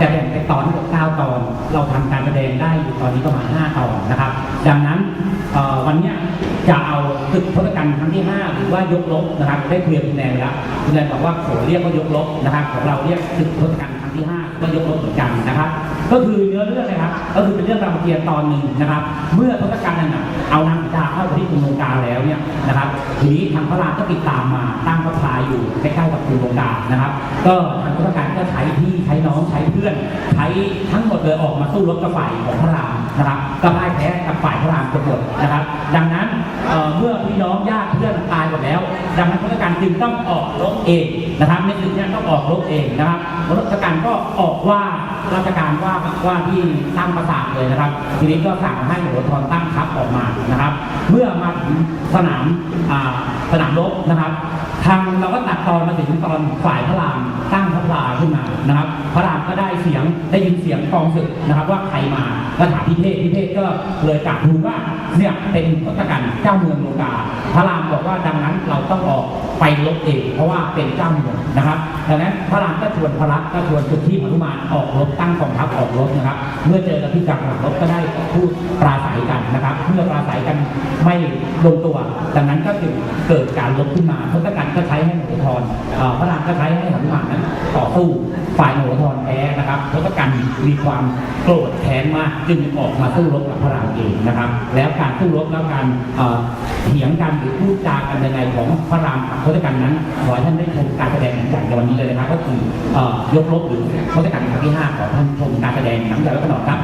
จะแบ่งเป็นตอนทั้งหมด9ตอน เราทำการแสดงได้อยู่ตอนนี้ประมาณ 5 ตอนนะครับ ดังนั้นวันนี้จะเอาศึกทศกัณฐ์ครั้งที่ 5 หรือว่ายกลบนะครับได้คุยกับคุณแนนแล้วคุณแนนบอกว่าโขเรียกว่ายกลบนะครับของเราเรียกศึกทศกัณฐ์ครั้งที่ 5 ก็ยกลบเหมือนกันนะครับ ก็คือเนื้อเรื่องนะครับ ก็คือเป็นเรื่องรามเกียรติ์ตอนหนึ่งนะครับ เมื่อทศกัณฐ์นั้นเอานาง แล้วเนี่ยนะครับทีนี้ทางพระรามก็ติดตามมาตั้งพระพลายอยู่ใกล้ๆกับกรุงลงกานะครับ ก็ทางทศกัณฐ์ก็ใช้พี่ใช้น้องใช้เพื่อน ใช้ทั้งหมดเลยออกมาสู้รบกับฝ่ายของพระรามนะครับก็พ่ายแพ้กับฝ่าย ทั้งหมดนะครับ ดังนั้นเเมื่อพี่น้องญาติเพื่อนตายหมดแล้ว ดังนั้นทศกัณฐ์จึงต้องออกรบเองนะครับในศึกเนี้ต้องออกรบเองนะครับทศกัณฐ์ก็ออกว่าราชการว่าว่าที่ตั้งประสาทเลยนะครับ ทีนี้ก็สั่งให้หลวทอนตั้งทัพออกมานะครับ เมื่อมาถึงสนามสนามรบนะครับ ทางเราก็ตัดตอนมาถึงตอนฝ่ายพระรามตั้งพระพ ขึ้นมานะครับ พระรามก็ได้เสียงได้ยินเสียงกองศึกนะครับ ว่าใครมาก็ถามพิเทศพิเทศก็เลยกลับทูลว่าเนี่ยเป็นทศกัณฐ์เจ้าเมืองโลกา พระรามบอกว่าดังนั้นเราต้องออกไปลบเองเพราะว่าเป็นเจ้าเมืองนะครับดังนั้นพระรามก็ชวนพระลักษก็ชวนสุทธิหนุมานออกรบตั้งกองทัพออกรบนะครับ เมื่อเจอกับที่กลางหลังรบก็ได้พูดปราศัยกันนะครับ เมื่อปราศัยกันไม่ลงตัว ดังนั้นก็จึงเกิดการลบขึ้นมาทศกัณฐ์ก็ใช้ให้หนุ รพระรามก็ใช้ให้หนุมานนั้นต่อสู้ฝ่ายหนุทรแพ้นะครับทศกัณฐ์มีความโกรธแค้นมากจึงออกมาสู้รบกับพระรามเองนะครับ แล้วการสู้รบแล้วการเถียงกันหรือพูดจากันยังไงของพระรามกับทศกัณฐ์นั้นขอให้ท่านได้ชมการแสดงหนังจากในวันนี้เลยนะครับ ก็คือยกรบหรือทศกัณฐ์ครั้งที่ห้าขอท่านชมการแสดงหนังจากวัฒนครับ